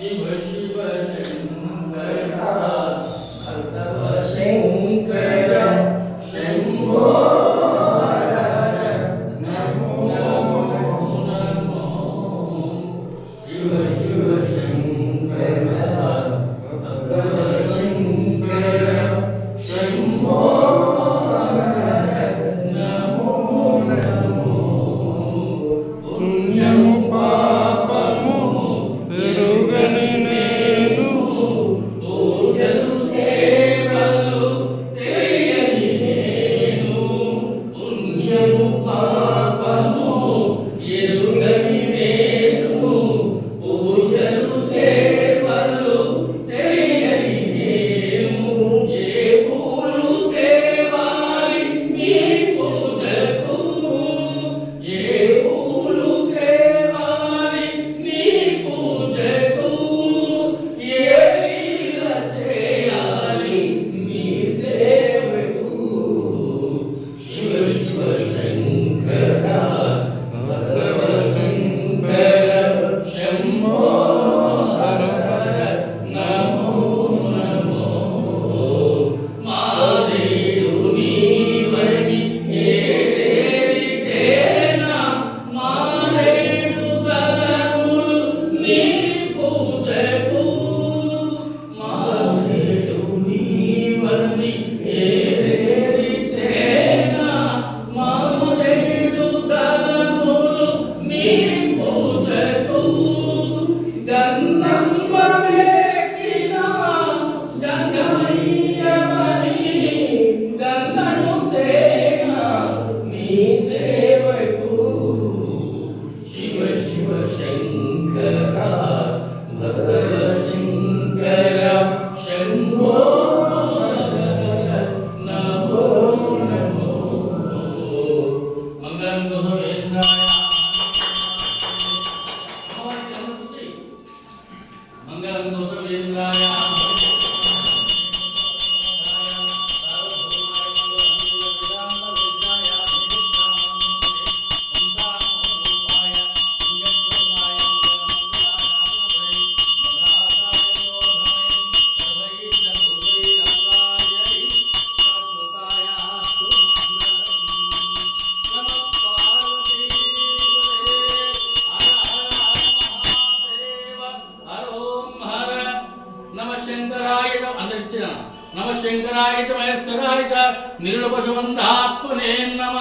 शिव शिव शङ्कर भक्तव शङ्कर शम्भो हर हर नमो नमो शिव शिव शङ्कर అందరిచ్చిన నమ శంకరాయ మహేశ్వరాయ నిర్ణపశమంధాత్మనే నమ.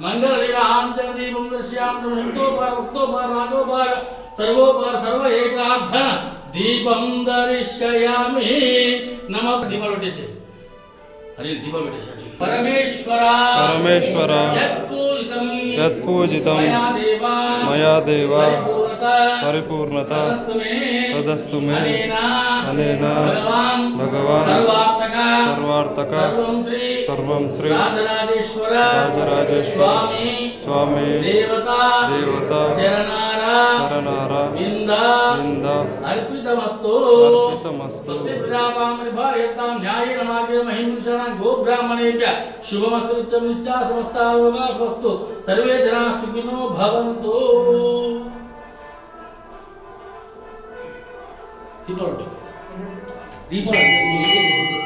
మంగళలీలాంతర దీపం దర్శయామి భక్తోపార భక్తోపార రాజోపార సర్వోపార సర్వ ఏకార్థ దీపం దర్శయామి నమ. దీపాలు పెట్టేసి. అరే దీపాలు పెట్టేసి పరమేశ్వర. పరమేశ్వర. యత్పూజితం. యత్పూజితం. మయా దేవా. మయా దేవ. పరిపూర్ణత తదస్తు మే అనేన భగవాన్ సర్వార్థక సర్వం శ్రీ రాజరాజేశ్వర స్వామి దేవత చరణార వింద అర్పితమస్తు. అర్పితమస్తు. ప్రజాపామని భార్యతాం న్యాయేన మార్గేణ మహిమృషాణం గోబ్రాహ్మణేభ్య శుభమస్తు నిత్యం నిత్యా సమస్తా యోగా స్వస్తు సర్వే జనా సుఖినో భవంతు. దీపావళి దీపావళి